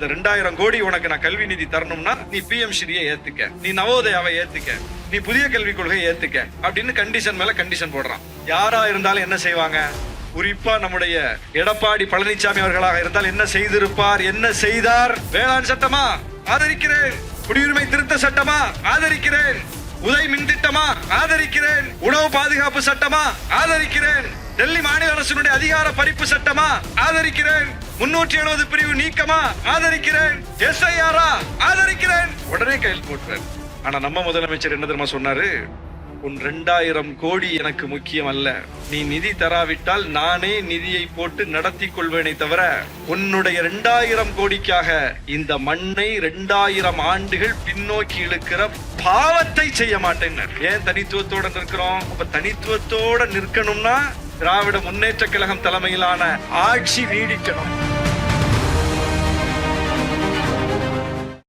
இந்த ரெண்டாயிரம் கோடி உனக்கு நான் கல்வி நிதி தரணும்னா நீ பிஎம் ஸ்ரீயை ஏத்துக்க. நீ நவோதயாவை ஏத்துக்க. நீ புதிய கல்விக் கொள்கையை ஏத்துக்க. அப்படின்னு கண்டிஷன் மேல கண்டிஷன் போடுறான். யாரா இருந்தாலும் என்ன செய்வாங்க? குறிப்பா நம்முடைய எடப்பாடி பழனிசாமி அவர்களாக இருந்தால் என்ன செய்திருப்பார்? என்ன செய்தார்? வேளாண் சட்டமா? ஆதரிக்கிறேன். குடியுரிமை திருத்த சட்டமா? ஆதரிக்கிறேன். உதய் மின் திட்டமா? ஆதரிக்கிறேன். உணவு பாதுகாப்பு சட்டமா? ஆதரிக்கிறேன். டெல்லி மாநில அரசினுடைய அதிகார பறிப்பு சட்டமா? ஆதரிக்கிறேன். முன்னூற்றி எழுபது பிரிவு நீக்கமா? ஆதரிக்கிறேன். எஸ்ஐஆரா? ஆதரிக்கிறேன். உடனே கையில் போட்டுறேன். ஆனா நம்ம முதலமைச்சர் என்ன தெரியுமா சொன்னாரு? உன் ரெண்டாயிரம் கோடி எனக்கு முக்கியம் அல்ல நீ நிதி தராவிட்டால் நானே நிதியை போட்டு நடத்தி கொள்வேனே தவிர உன்னுடைய ரெண்டாயிரம் கோடிக்காக இந்த மண்ணை ரெண்டாயிரம் ஆண்டுகள் பின்னோக்கி இழுக்கிற பாவத்தை செய்ய மாட்டேன். ஏன் தனித்துவத்தோட நிற்கிறோம்? அப்ப தனித்துவத்தோட நிற்கணும்னா திராவிட முன்னேற்ற கழகம் தலைமையிலான ஆட்சி நீடிக்கணும்.